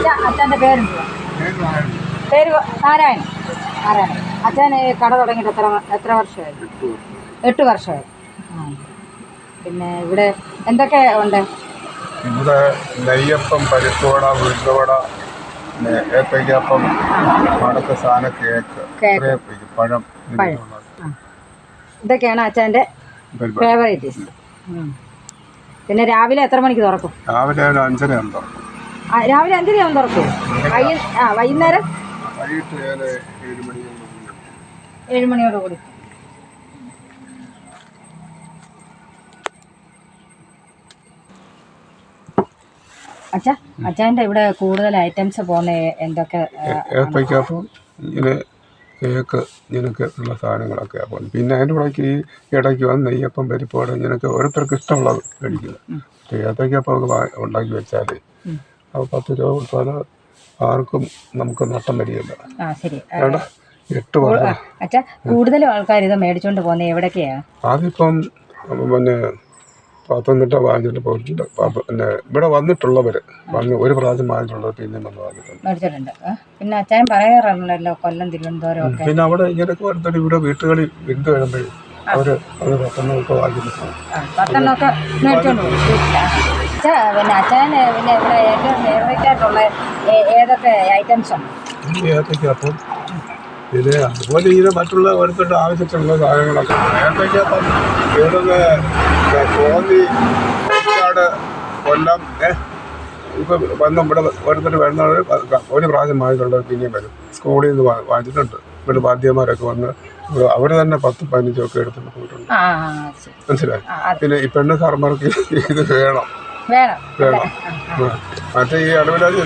അച്ഛൻ അച്ഛന്റെ പേരെന്തുവാ പേര് നാരായണൻ. നാരായണൻ. അച്ഛൻ കട തുടങ്ങിയിട്ട് എത്ര എത്ര വർഷമായി? എട്ട് വർഷമായി. പിന്നെ ഇവിടെ എന്തൊക്കെ ഉണ്ട്? ഇവിടെ നെയ്യപ്പം പരിപ്പുവട ഉഴുന്നുവട പിന്നെ ഏത്തയ്ക്കപ്പം മടക്ക സാധന കേക്ക്. പഴം. ഇതൊക്കെയാണ് അച്ഛന്റെ ഫേവറേറ്റ് ഫേവറേറ്റീസ് പിന്നെ രാവിലെ എത്ര മണിക്ക് തുറക്കും? രാവിലെ ഒരു അഞ്ചര ഉണ്ടോ രാവിലെ അഞ്ചരയാവും തുറക്കും? വൈകി ആ വൈകുന്നേരം? ഏഴുമണിയോടുകൂടി ഏഴ് ഏഴ് മണിയോട് ഏഴ് മണിയോട് കൂടി. അച്ഛ അച്ഛന്റെ ഇവിടെ കൂടുതൽ ഐറ്റംസ് പോകുന്ന എന്തൊക്കെ ഏത്തയ്ക്കപ്പം ഇങ്ങനെ കേക്ക് ഇങ്ങനെയൊക്കെ ഉള്ള സാധനങ്ങളൊക്കെ അപ്പം പിന്നെ അതിന്റെ കൂടെ ഈ ഇടയ്ക്ക് വന്ന് നെയ്യപ്പം പരിപ്പോടെ ഇങ്ങനെയൊക്കെ ഓരോരുത്തർക്ക് ഇഷ്ടമുള്ളത് കഴിക്കുന്നത് ഏത്തയ്ക്കപ്പം ഒക്കെ ഉണ്ടാക്കി വെച്ചാൽ പത്ത് രൂപ കൊടുത്താൽ ആർക്കും നമുക്ക് നഷ്ടം വരികയില്ല. ആ ശരി. ആ, വേണ്ട എട്ട് വർഷം അച്ഛ കൂടുതലും ആൾക്കാർ ഇത് മേടിച്ചോണ്ട് പോകുന്നത് എവിടേക്കെയാണ് ആദ്യപ്പം പിന്നെ പത്തനംതിട്ട വാങ്ങിച്ചിട്ട് പോയിട്ടുണ്ട്. പിന്നെ ഇവിടെ വന്നിട്ടുള്ളവർ വന്ന് ഒരു പ്രാവശ്യം വാങ്ങിച്ചുള്ളവർ പിന്നെ വന്ന് വാങ്ങിയിട്ടുണ്ട്. മേടിച്ചിട്ടുണ്ട്. പിന്നെ അച്ഛൻ പറയാറുണ്ടല്ലോ കൊല്ലം തിരുവനന്തപുരം ഒക്കെ. പിന്നെ അവിടെ ഇങ്ങനെയൊക്കെ വരുന്നത് ഇവിടെ വീട്ടുകളിൽ വിരുന്ന് വരുമ്പോഴേ അവർ അവർ പത്തെണ്ണമൊക്കെ വാങ്ങിച്ചിട്ടുണ്ട് പത്തെണ്ണമൊക്കെ മേടിച്ചോണ്ട് പോകും. വീട്ടിലാ. അച്ഛാ പിന്നെ അച്ഛൻ പിന്നെ ഇവിടെ ഏറ്റവും ഫേവറേറ്റ് ആയിട്ടുള്ള ഏ- ഏതൊക്കെ ഐറ്റംസ് ഉണ്ട് ഈ പിന്നെ അതുപോലെ മറ്റുള്ള ഓരോരുത്തരുടെ ആവശ്യത്തിലുള്ള സാധനങ്ങളൊക്കെ ഏത്തയ്ക്കപ്പം ഏതൊക്കെ കോന്നി കൊല്ലം ഇപ്പം വന്ന് ഇവിടെ ഓരോരുത്തർ വരുന്നവർ ഒരു പ്രാവശ്യം വാങ്ങിയിട്ടുള്ളത് പിന്നെയും വരും. സ്കൂളിൽ നിന്ന് വായിച്ചിട്ടുണ്ട് വാങ്ങിച്ചിട്ടുണ്ട്. ഇവിടെ വാദ്യമാരൊക്കെ വന്ന് അവർ തന്നെ പത്ത് പതിനഞ്ചൊക്കെ എടുത്തിട്ട് പോയിട്ടുണ്ട്. മനസ്സിലായി? പിന്നെ ഈ പെണ്ണ് സാർമാർക്ക് ഇത് വേണം. വേണം. അത് ഈ അടവിലാജ്